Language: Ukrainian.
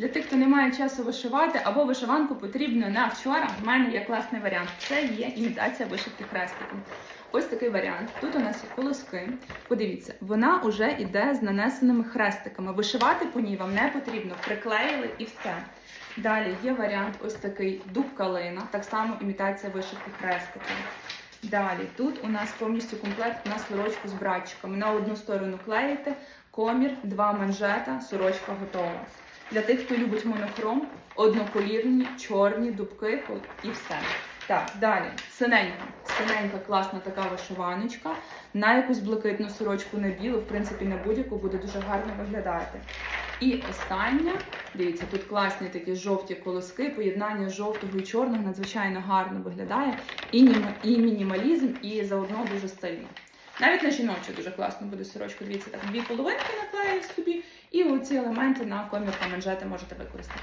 Для тих, хто не має часу вишивати або вишиванку потрібно на вчора, в мене є класний варіант. Це є імітація вишивки хрестиком. Ось такий варіант. Тут у нас колоски. Подивіться, вона вже йде з нанесеними хрестиками. Вишивати по ній вам не потрібно. Приклеїли і все. Далі є варіант ось такий дуб калина, так само імітація вишивки хрестиком. Далі тут у нас повністю комплект на сорочку з братчиками. На одну сторону клеїте, комір, два манжета, сорочка готова. Для тих, хто любить монохром, одноколірні, чорні дубки і все. Так, далі синенька. Синенька класна така вишиваночка. На якусь блакитну сорочку на білу, в принципі, на будь-яку буде дуже гарно виглядати. І остання, дивіться, тут класні такі жовті колоски, поєднання жовтого і чорного надзвичайно гарно виглядає. І, мінімалізм, і заодно дуже стильно. Навіть на жіночу дуже класно буде сорочку. Дивіться, так дві половинки наклеїв собі, і оці елементи на комірку манжети можете використати.